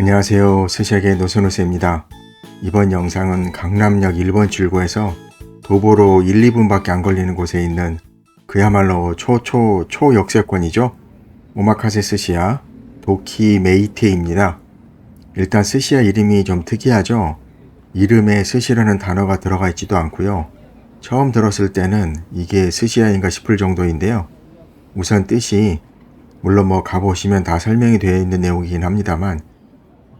안녕하세요. 스시에게 노선호세입니다. 이번 영상은 강남역 1번 출구에서 도보로 1, 2분밖에 안 걸리는 곳에 있는 그야말로 초초 초역세권이죠. 오마카세 스시야 도키 메이테입니다. 일단 스시야 이름이 좀 특이하죠. 이름에 스시라는 단어가 들어가 있지도 않고요. 처음 들었을 때는 이게 스시야인가 싶을 정도인데요. 우선 뜻이 물론 뭐 가보시면 다 설명이 되어 있는 내용이긴 합니다만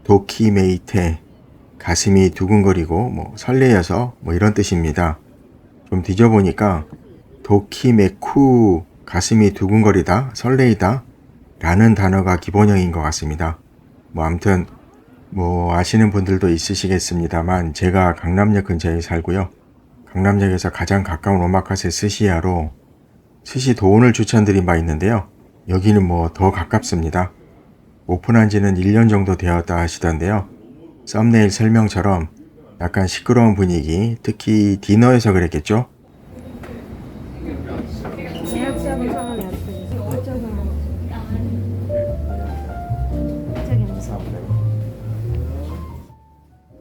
도키메이테 가슴이 두근거리고 뭐 설레여서 뭐 이런 뜻입니다. 좀 뒤져보니까 도키메쿠 가슴이 두근거리다 설레이다 라는 단어가 기본형인 것 같습니다. 뭐 아무튼 뭐 아시는 분들도 있으시겠습니다만 제가 강남역 근처에 살고요. 강남역에서 가장 가까운 오마카세 스시야로 스시 도운을 추천드린 바 있는데요. 여기는 뭐 더 가깝습니다. 오픈한 지는 1년 정도 되었다 하시던데요. 썸네일 설명처럼 약간 시끄러운 분위기, 특히 디너에서 그랬겠죠?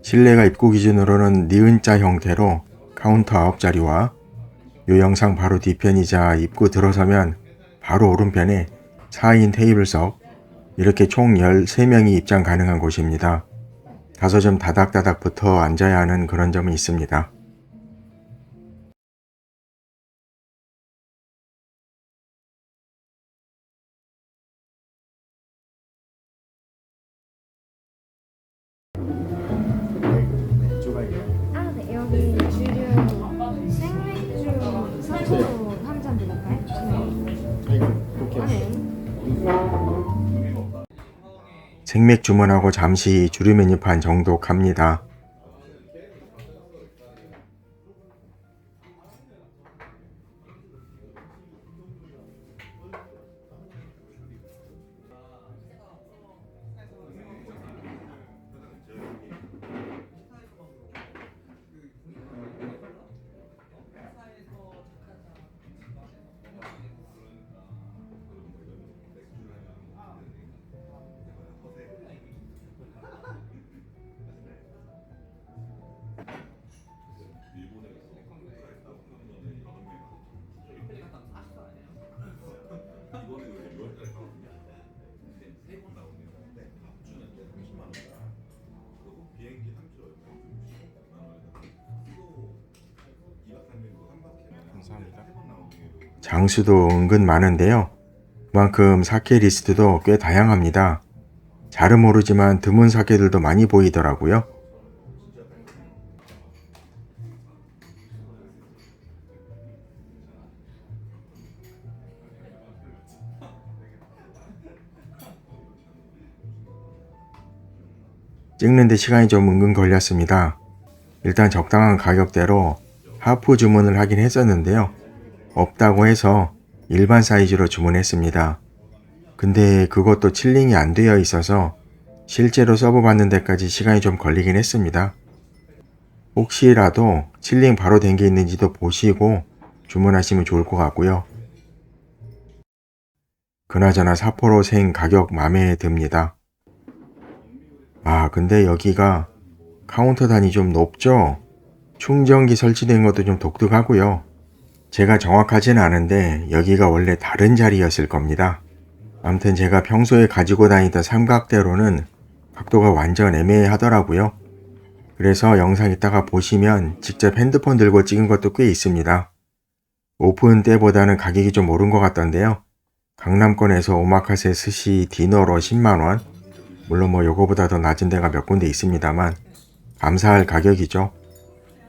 실내가 입구 기준으로는 니은자 형태로 카운터 9자리와 요 영상 바로 뒤편이자 입구 들어서면 바로 오른편에 4인 테이블석 이렇게 총 13명이 입장 가능한 곳입니다. 다소 좀 다닥다닥 붙어 앉아야 하는 그런 점은 있습니다. 생맥 주문하고 잠시 주류 메뉴판 정독합니다. 장수도 은근 많은데요. 그만큼 사케 리스트도 꽤 다양합니다. 잘은 모르지만 드문 사케들도 많이 보이더라고요. 찍는데 시간이 좀 은근 걸렸습니다. 일단 적당한 가격대로 하프 주문을 하긴 했었는데요. 없다고 해서 일반 사이즈로 주문했습니다. 근데 그것도 칠링이 안 되어 있어서 실제로 서브받는 데까지 시간이 좀 걸리긴 했습니다. 혹시라도 칠링 바로 된 게 있는지도 보시고 주문하시면 좋을 것 같고요. 그나저나 사포로 생 가격 맘에 듭니다. 아, 근데 여기가 카운터 단이 좀 높죠? 충전기 설치된 것도 좀 독특하고요. 제가 정확하진 않은데 여기가 원래 다른 자리였을 겁니다. 아무튼 제가 평소에 가지고 다니던 삼각대로는 각도가 완전 애매하더라고요. 그래서 영상 이따가 보시면 직접 핸드폰 들고 찍은 것도 꽤 있습니다. 오픈 때보다는 가격이 좀 오른 것 같던데요. 강남권에서 오마카세 스시 디너로 10만원, 물론 뭐 요거보다 더 낮은 데가 몇 군데 있습니다만 감사할 가격이죠.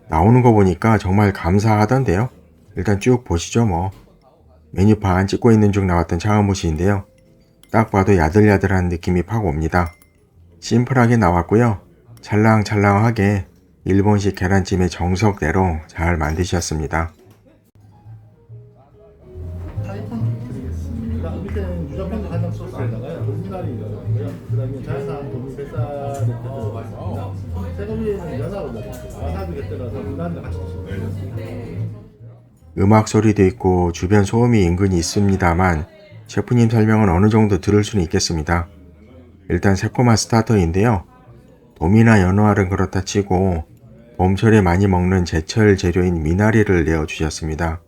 나오는 거 보니까 정말 감사하던데요. 일단 쭉 보시죠 뭐. 메뉴판 찍고 있는 중 나왔던 차가무시인데요. 딱 봐도 야들야들한 느낌이 팍 옵니다. 심플하게 나왔고요. 찰랑찰랑하게 일본식 계란찜의 정석대로 잘 만드셨습니다. 음악 소리도 있고 주변 소음이 은근히 있습니다만 셰프님 설명은 어느 정도 들을 수는 있겠습니다. 일단 새콤한 스타터인데요. 돔이나 연어알은 그렇다 치고 봄철에 많이 먹는 제철 재료인 미나리를 내어주셨습니다.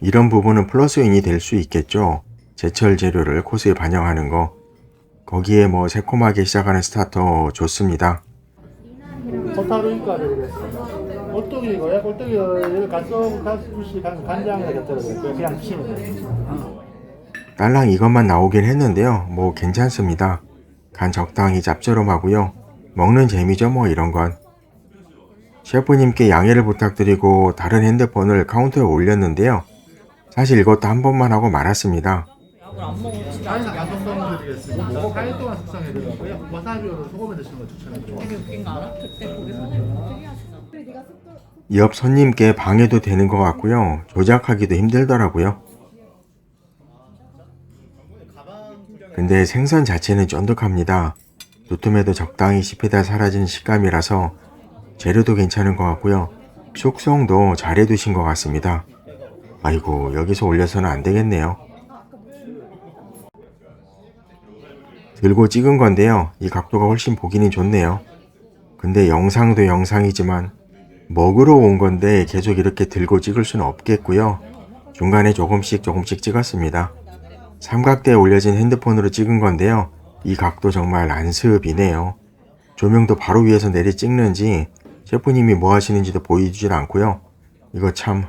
이런 부분은 플러스인이 될 수 있겠죠. 제철 재료를 코스에 반영하는 거. 거기에 뭐 새콤하게 시작하는 스타터 좋습니다. 꼴뚜기고요. 꼴뚜기를 가서 가수시 간 간장을 곁들여 그랬어요. 그냥 치면 돼요. 딸랑 이것만 나오긴 했는데요. 뭐 괜찮습니다. 간 적당히 짭조름하고요. 먹는 재미죠 뭐 이런 건. 셰프님께 양해를 부탁드리고 다른 핸드폰을 카운터에 올렸는데요. 사실 이것도 한 번만 하고 말았습니다. 자연산 양성동 드리겠습니다. 4일 동안 숙성해 드리고요. 와사비로 소금에 드시는 걸 추천해드립니다. 옆 손님께 방해도 되는 것 같고요. 조작하기도 힘들더라고요. 근데 생선 자체는 쫀득합니다. 두툼해도 적당히 씹히다 사라진 식감이라서 재료도 괜찮은 것 같고요. 숙성도 잘 해두신 것 같습니다. 아이고 여기서 올려서는 안 되겠네요. 들고 찍은 건데요. 이 각도가 훨씬 보기는 좋네요. 근데 영상도 영상이지만 먹으러 온 건데 계속 이렇게 들고 찍을 수는 없겠고요. 중간에 조금씩 조금씩 찍었습니다. 삼각대에 올려진 핸드폰으로 찍은 건데요. 이 각도 정말 안습이네요. 조명도 바로 위에서 내리 찍는지 셰프님이 뭐 하시는지도 보여주질 않고요. 이거 참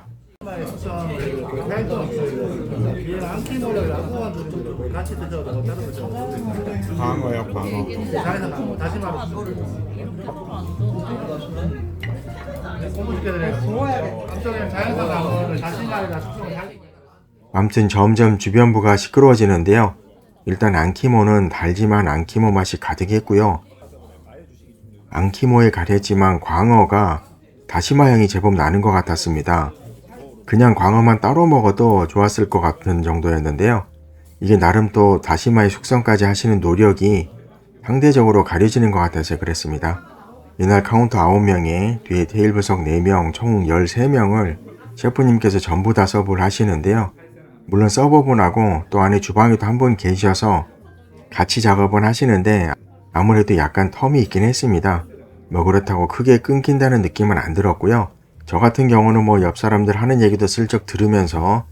숙성을 해드리고 4일 동안 숙성해드리고 뒤에 안키모를 안고만 드리고 같이 드셔도 되고 따로 드셔도 되고 광어요 광어. 아무튼 점점 주변부가 시끄러워지는데요. 일단 안키모는 달지만 안키모 맛이 가득했고요. 안키모에 가렸지만 광어가 다시마 향이 제법 나는 것 같았습니다. 그냥 광어만 따로 먹어도 좋았을 것 같은 정도였는데요. 이게 나름 또 다시마의 숙성까지 하시는 노력이 상대적으로 가려지는 것 같아서 그랬습니다. 이날 카운터 9명에 뒤에 테이블석 4명, 총 13명을 셰프님께서 전부 다 서브를 하시는데요. 물론 서버분하고 또 안에 주방에도 한 분 계셔서 같이 작업은 하시는데 아무래도 약간 텀이 있긴 했습니다. 뭐 그렇다고 크게 끊긴다는 느낌은 안 들었고요. 저 같은 경우는 뭐 옆 사람들 하는 얘기도 슬쩍 들으면서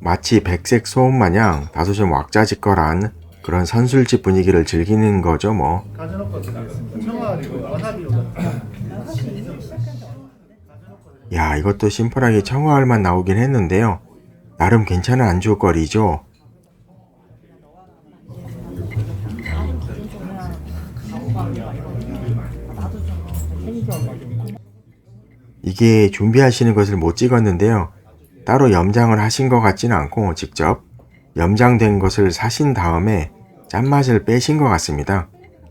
마치 백색 소음 마냥 다소 좀 왁자지껄한 그런 선술집 분위기를 즐기는 거죠 뭐. 야 이것도 심플하게 청어알만 나오긴 했는데요. 나름 괜찮은 안주거리죠. 이게 준비하시는 것을 못 찍었는데요. 따로 염장을 하신 것 같지는 않고 직접 염장된 것을 사신 다음에 짠맛을 빼신 것 같습니다.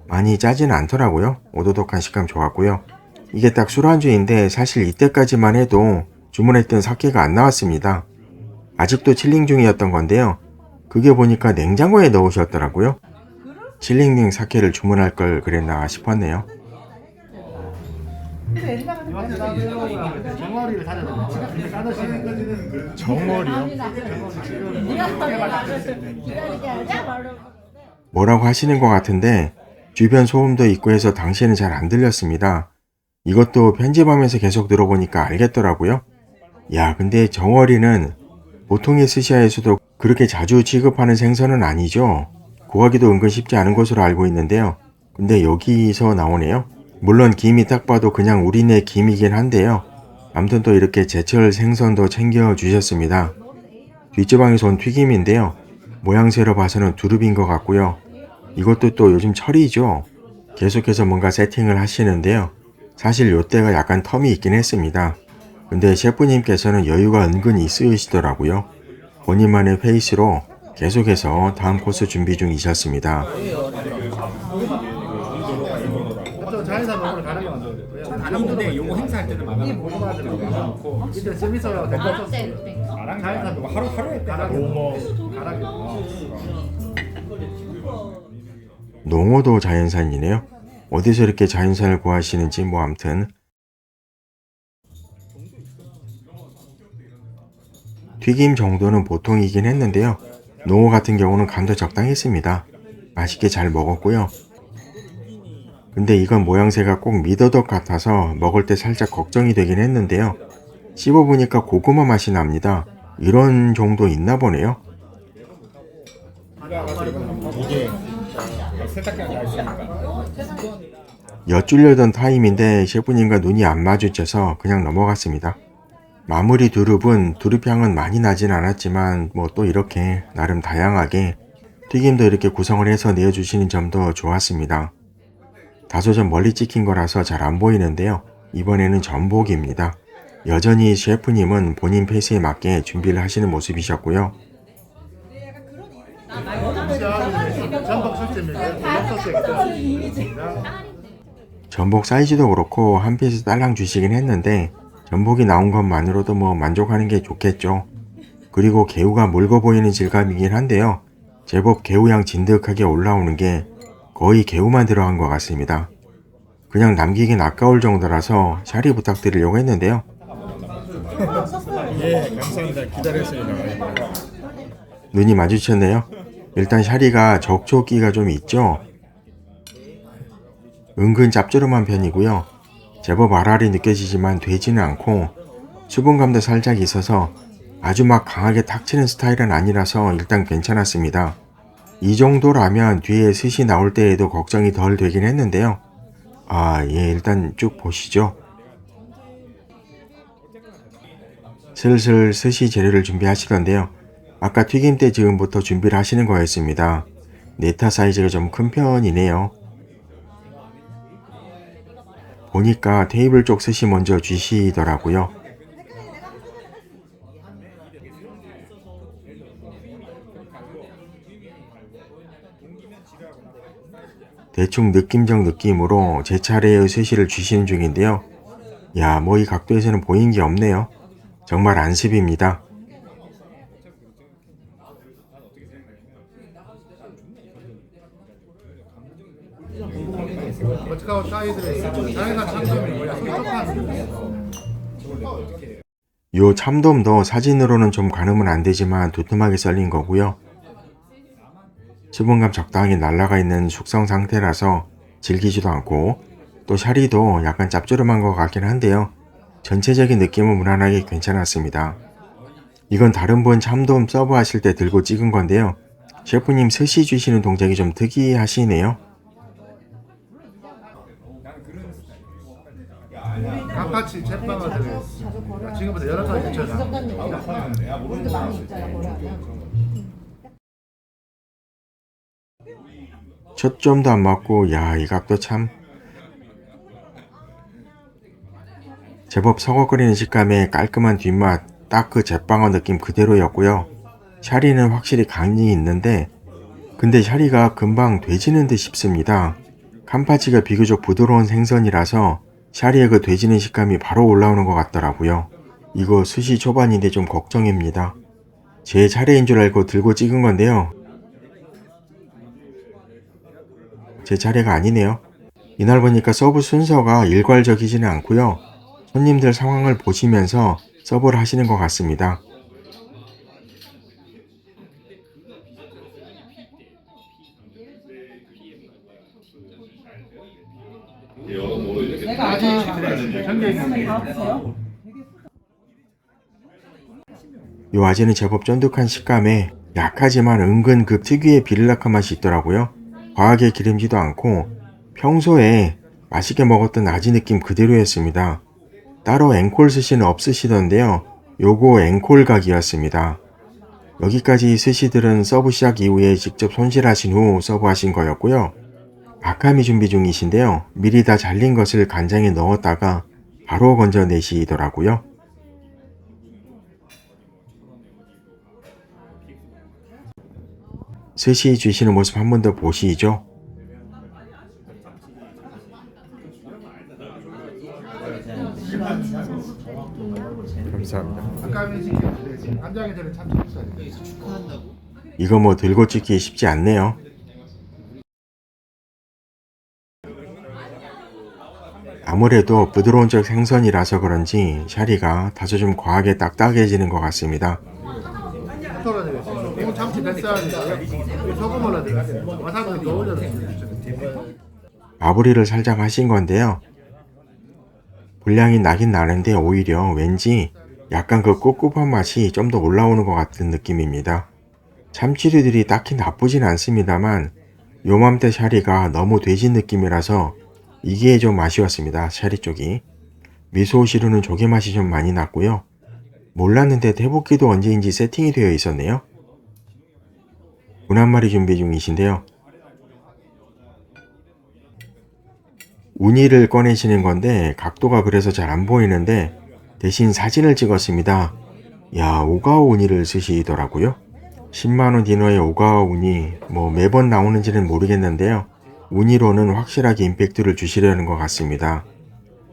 많이 짜진 않더라고요. 오도독한 식감 좋았고요. 이게 딱 술안주인데 사실 이때까지만 해도 주문했던 사케가 안 나왔습니다. 아직도 칠링 중이었던 건데요. 그게 보니까 냉장고에 넣으셨더라고요. 칠링 중 사케를 주문할 걸 그랬나 싶었네요. 정어리를. 근데 까드시는 정어리요? 뭐라고 하시는 것 같은데 주변 소음도 있고 해서 당시에는 잘 안 들렸습니다. 이것도 편집하면서 계속 들어보니까 알겠더라고요. 야, 근데 정어리는 보통의 스시야에서도 그렇게 자주 취급하는 생선은 아니죠. 구하기도 은근 쉽지 않은 것으로 알고 있는데요. 근데 여기서 나오네요. 물론 김이 딱 봐도 그냥 우리네 김이긴 한데요. 아무튼 또 이렇게 제철 생선도 챙겨 주셨습니다. 뒷주방에서 온 튀김인데요. 모양새로 봐서는 두릅인 것 같고요. 이것도 또 요즘 철이죠. 계속해서 뭔가 세팅을 하시는데요. 사실 요때가 약간 텀이 있긴 했습니다. 근데 셰프님께서는 여유가 은근히 있으시더라고요. 본인만의 페이스로 계속해서 다음 코스 준비 중이셨습니다. 또 자연산 먹으러 가르게 만들어야 되고요. 근데 요거 행사할 때는 많아. 모두마들을 넣어놓고 이때 재밌어요. 댓글 자연산 하루 하루에 가라게 가라게 농어도 자연산이네요. 어디서 이렇게 자연산을 구하시는지 뭐 암튼 튀김 정도는 보통이긴 했는데요. 농어 같은 경우는 간도 적당했습니다. 맛있게 잘 먹었고요. 근데 이건 모양새가 꼭 미더덕 같아서 먹을 때 살짝 걱정이 되긴 했는데요. 씹어보니까 고구마 맛이 납니다. 이런 정도 있나 보네요. 엿주려던 타임인데 셰프님과 눈이 안 마주쳐서 그냥 넘어갔습니다. 마무리 두릅은 두릅향은 많이 나진 않았지만 뭐 또 이렇게 나름 다양하게 튀김도 이렇게 구성을 해서 내어주시는 점도 좋았습니다. 다소 좀 멀리 찍힌 거라서 잘 안 보이는데요. 이번에는 전복입니다. 여전히 셰프님은 본인 페이스에 맞게 준비를 하시는 모습이셨고요. 전복 사이즈도 그렇고 한 피스 딸랑 주시긴 했는데 전복이 나온 것만으로도 뭐 만족하는 게 좋겠죠. 그리고 개우가 묽어 보이는 질감이긴 한데요. 제법 개우향 진득하게 올라오는 게 거의 개우만 들어간 것 같습니다. 그냥 남기긴 아까울 정도라서 샤리 부탁드리려고 했는데요. 예, 감사합니다. 기다렸습니다. 눈이 마주쳤네요. 일단 샤리가 적초기가 좀 있죠. 은근 짭조름한 편이고요. 제법 알알이 느껴지지만 되지는 않고 수분감도 살짝 있어서 아주 막 강하게 탁 치는 스타일은 아니라서 일단 괜찮았습니다. 이 정도라면 뒤에 스시 나올 때에도 걱정이 덜 되긴 했는데요. 아, 예, 일단 쭉 보시죠. 슬슬 스시 재료를 준비하시던데요. 아까 튀김 때 지금부터 준비를 하시는 거였습니다. 네타 사이즈가 좀 큰 편이네요. 보니까 테이블 쪽 스시 먼저 주시더라고요. 대충 느낌적 느낌으로 제 차례의 스시를 주시는 중인데요. 야, 뭐 이 각도에서는 보인 게 없네요. 정말 안습입니다. 요 참돔도 사진으로는 좀 가늠은 안 되지만 두툼하게 썰린 거고요. 수분감 적당히 날라가 있는 숙성 상태라서 질기지도 않고 또 샤리도 약간 짭조름한 것 같긴 한데요. 전체적인 느낌은 무난하게 괜찮았습니다. 이건 다른 분 참돔 서브 하실 때 들고 찍은 건데요. 셰프님 스시 주시는 동작이 좀 특이하시네요. 각같이 제빵을. 지금부터 여러 가지 제가 뭐라면 초점도 안 맞고 야 이 각도 참. 제법 서걱거리는 식감에 깔끔한 뒷맛 딱 그 제빵어 느낌 그대로였고요. 샤리는 확실히 강이 있는데 근데 샤리가 금방 돼지는 듯 싶습니다. 캄파치가 비교적 부드러운 생선이라서 샤리의 그 돼지는 식감이 바로 올라오는 것 같더라고요. 이거 수시 초반인데 좀 걱정입니다. 제 차례인 줄 알고 들고 찍은 건데요 제 차례가 아니네요. 이날 보니까 서브 순서가 일괄적이지는 않고요. 손님들 상황을 보시면서 서브를 하시는 것 같습니다. 요 아재는 제법 쫀득한 식감에 약하지만 은근 그 특유의 비릴라카 맛이 있더라고요. 과하게 기름지도 않고 평소에 맛있게 먹었던 아지 느낌 그대로였습니다. 따로 앵콜 스시는 없으시던데요. 요거 앵콜 각이었습니다. 여기까지 스시들은 서브 시작 이후에 직접 손질하신 후 서브하신 거였고요. 아카미 준비 중이신데요. 미리 다 잘린 것을 간장에 넣었다가 바로 건져내시더라고요. 스시 주시는 모습 한 번 더 보시죠. 감사합니다. 이거 뭐 들고 찍기 쉽지 않네요. 아무래도 부드러운 쪽 생선이라서 그런지 샤리가 다소 좀 과하게 딱딱해지는 것 같습니다. 마무리를 살짝 하신 건데요. 분량이 나긴 나는데 오히려 왠지 약간 그 꿉꿉한 맛이 좀 더 올라오는 것 같은 느낌입니다. 참치류들이 딱히 나쁘진 않습니다만 요맘때 샤리가 너무 돼지 느낌이라서 이게 좀 아쉬웠습니다. 샤리 쪽이. 미소시루는 조개 맛이 좀 많이 났고요. 몰랐는데 대볶이도 언제인지 세팅이 되어 있었네요. 군한 마리 준비 중이신데요. 우니를 꺼내시는 건데 각도가 그래서 잘 안 보이는데 대신 사진을 찍었습니다. 야, 오가오 우니를 쓰시더라고요. 10만원 디너의 오가오 우니, 뭐 매번 나오는지는 모르겠는데요. 우니로는 확실하게 임팩트를 주시려는 것 같습니다.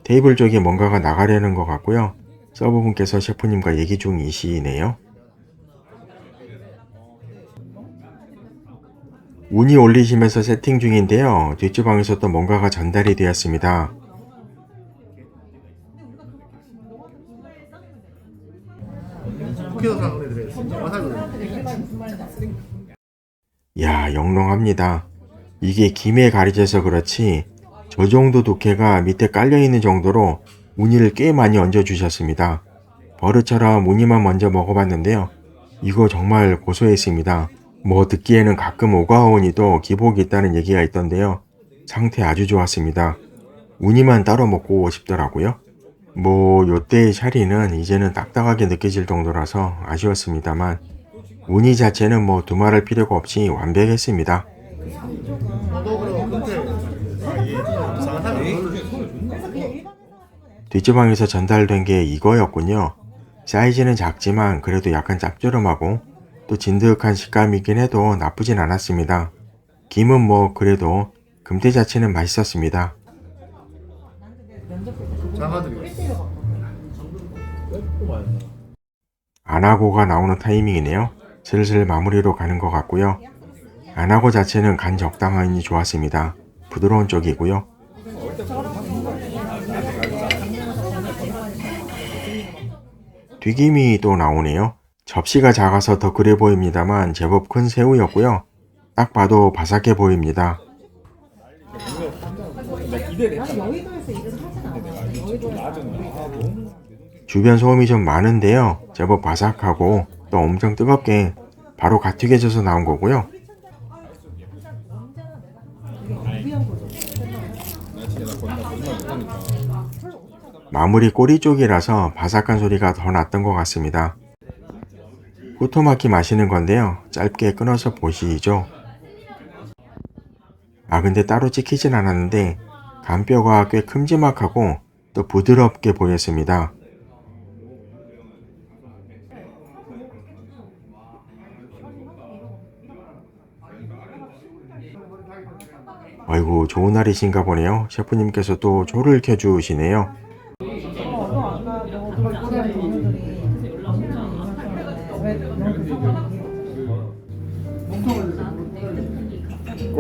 테이블 쪽에 뭔가가 나가려는 것 같고요. 서버분께서 셰프님과 얘기 중이시네요. 운이 올리시면서 세팅 중인데요. 뒷주방에서 또 뭔가가 전달이 되었습니다. 야, 영롱합니다. 이게 김에 가려져서 그렇지 저 정도 두께가 밑에 깔려 있는 정도로 우니를 꽤 많이 얹어 주셨습니다. 버릇처럼 우니만 먼저 먹어봤는데요. 이거 정말 고소했습니다. 뭐 듣기에는 가끔 오가오니도 기복이 있다는 얘기가 있던데요. 상태 아주 좋았습니다. 우니만 따로 먹고 싶더라고요. 뭐 요때의 샤리는 이제는 딱딱하게 느껴질 정도라서 아쉬웠습니다만 우니 자체는 뭐 두말할 필요가 없이 완벽했습니다. 뒷주방에서 전달된 게 이거였군요. 사이즈는 작지만 그래도 약간 짭조름하고 또 진득한 식감이긴 해도 나쁘진 않았습니다. 김은 뭐 그래도 금태 자체는 맛있었습니다. 안하고가 나오는 타이밍이네요. 슬슬 마무리로 가는 것 같고요. 안하고 자체는 간 적당하니 좋았습니다. 부드러운 쪽이고요. 튀김이 또 나오네요. 접시가 작아서 더 그래 보입니다만 제법 큰 새우였고요. 딱 봐도 바삭해 보입니다. 주변 소음이 좀 많은데요. 제법 바삭하고 또 엄청 뜨겁게 바로 갓 튀겨져서 나온 거고요. 마무리 꼬리 쪽이라서 바삭한 소리가 더 났던 것 같습니다. 후토마키 마시는 건데요. 짧게 끊어서 보시죠. 아 근데 따로 찍히진 않았는데 간뼈가 꽤 큼지막하고 또 부드럽게 보였습니다. 아이고 좋은 날이신가 보네요. 셰프님께서 또 조를 켜주시네요.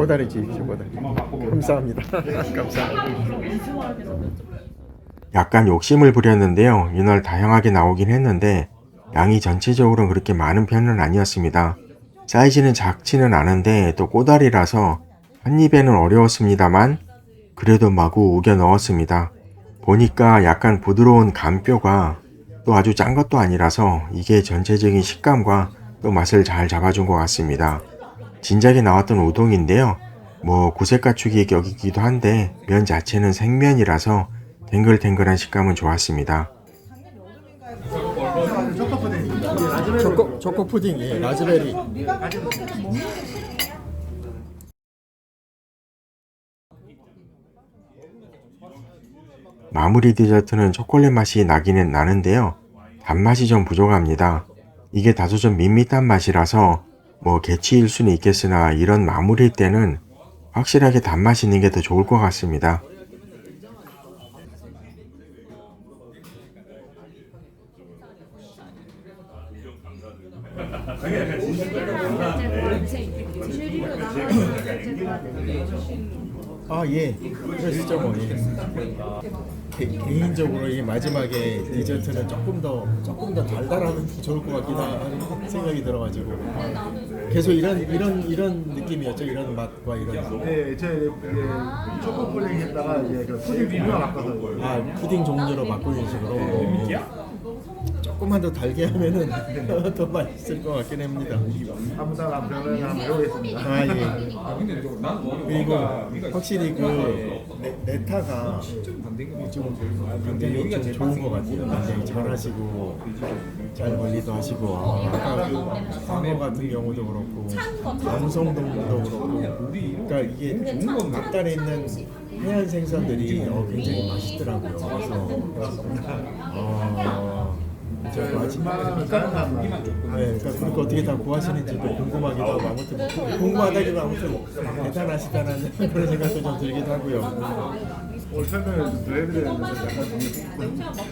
다리 주십시오, 꼬다리. 감사합니다. 감사합니다. 약간 욕심을 부렸는데요. 이날 다양하게 나오긴 했는데 양이 전체적으로는 그렇게 많은 편은 아니었습니다. 사이즈는 작지는 않은데 또 꼬다리라서 한 입에는 어려웠습니다만 그래도 마구 우겨 넣었습니다. 보니까 약간 부드러운 간뼈가 또 아주 짠 것도 아니라서 이게 전체적인 식감과 또 맛을 잘 잡아준 것 같습니다. 진작에 나왔던 우동인데요. 뭐 구색 가축이 격이기도 한데 면 자체는 생면이라서 탱글탱글한 식감은 좋았습니다. 초코 초코 초코 푸딩이 라즈베리. 마무리 디저트는 초콜릿 맛이 나기는 나는데요. 단맛이 좀 부족합니다. 이게 다소 좀 밋밋한 맛이라서 뭐 개치일 수는 있겠으나 이런 마무리 때는 확실하게 단맛이 있는 게 더 좋을 것 같습니다. 아 예. 그러시죠 뭐. 예. 개, 개인적으로 이 마지막에 디저트는 조금 더 조금 더 달달하면 더 좋을 것 같기도 하는 생각이 들어가지고 계속 이런 이런 이런 느낌이었죠. 이런 맛과 이런 네, 저희 이제 초코 푸딩 했다가 이제 그 푸딩 종류가 바꿔서 아 푸딩 종류로 바꾸는 식으로 조금만 더 달게 하면은 더 맛있을 것 같긴 합니다. 한번 더 한번 한번 해보겠습니다. 아 예. 그리고 확실히 그 네- 네타가 좀 굉장히 좀 좋은 것 같아요. 굉장히 잘하시고 잘 관리도 하시고 아, 아까 그 상어 같은 경우도 그렇고 감성동도 그렇고 그러니까 이게 앞단에 있는 해안 생선들이 어, 굉장히 맛있더라고요. 그래서 어, 저 마지막 깐깐한 네, 그러니까 그렇게 어떻게 다 구하시는지도 궁금하기도 하고 아무튼 궁금하다기도 아무튼 대단하시다는 그런 생각도 좀 들기도 하고요. 약간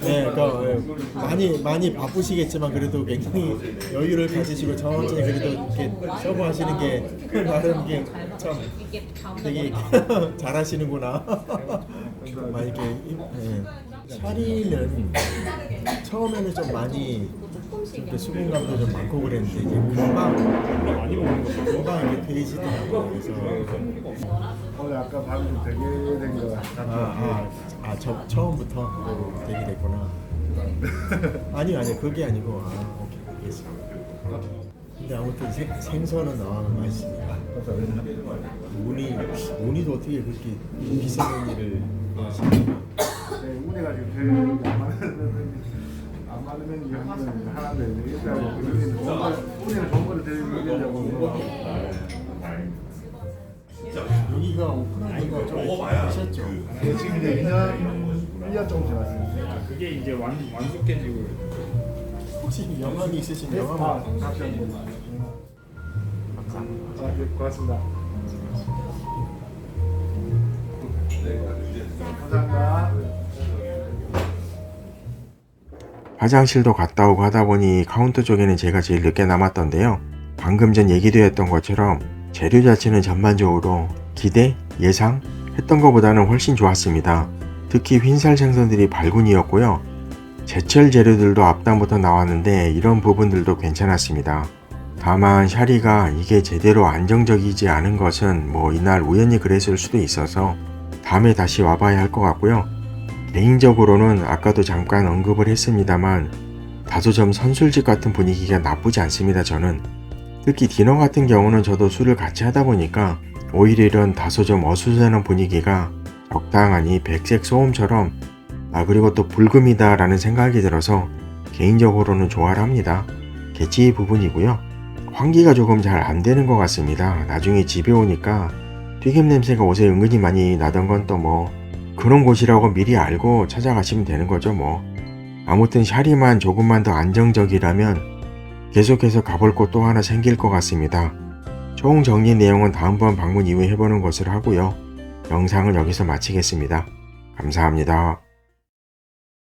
네, 그러니까 예, 많이 많이 바쁘시겠지만 그래도 굉장히 여유를 가지시고 천천히 그래도 이렇게 서브하시는 게 나름 이게 참 되게 잘하시는구나. 많이 이렇게 예. 샤리는 처음에는 좀 많이 이렇게 수분감도 좀 많고 그랬는데 이제 금방 금방 이게 돼지더라고요. 그래서 오늘 아까 밤에 좀 되게 된것 같아요. 아, 아, 아, 저, 처음부터 되게 됐구나. 아니, 아니, 그게 아니고, 아, 오케이, 알겠습니다. 근데 아무튼 생, 생선은 아, 맛있습니다. 우니, 우니도 어떻게 그렇게 비싼 우니를 하시나? 네, 우리가 지금 제일 안 맞는 안 맞는 게 하나는 하나인데 일단 우리는 좋은 걸 우리는 좋은 거를 드리려고 여기가 오픈한 지가 좀 되셨죠? 네, 지금 이제 2년 1년 정도 지났습니다. 그게 이제 완 완숙해지고 혹시 영감이 있으신 영감? 아, 감사합니다. 아, 네, 고맙습니다. 감사합니다. 화장실도 갔다 오고 하다 보니 카운터 쪽에는 제가 제일 늦게 남았던데요. 방금 전 얘기도 했던 것처럼 재료 자체는 전반적으로 기대, 예상 했던 것보다는 훨씬 좋았습니다. 특히 흰살 생선들이 발군이었고요. 제철 재료들도 앞단부터 나왔는데 이런 부분들도 괜찮았습니다. 다만 샤리가 이게 제대로 안정적이지 않은 것은 뭐 이날 우연히 그랬을 수도 있어서 다음에 다시 와봐야 할 것 같고요. 개인적으로는 아까도 잠깐 언급을 했습니다만 다소 좀 선술집 같은 분위기가 나쁘지 않습니다 저는. 특히 디너 같은 경우는 저도 술을 같이 하다 보니까 오히려 이런 다소 좀 어수선한 분위기가 적당하니 백색 소음처럼 아 그리고 또 불금이다 라는 생각이 들어서 개인적으로는 좋아를 합니다. 개취 부분이고요. 환기가 조금 잘 안 되는 것 같습니다. 나중에 집에 오니까 튀김 냄새가 옷에 은근히 많이 나던 건 또뭐 그런 곳이라고 미리 알고 찾아가시면 되는 거죠 뭐. 아무튼 샤리만 조금만 더 안정적이라면 계속해서 가볼 곳 또 하나 생길 것 같습니다. 총 정리 내용은 다음번 방문 이후에 해보는 것으로 하고요. 영상은 여기서 마치겠습니다. 감사합니다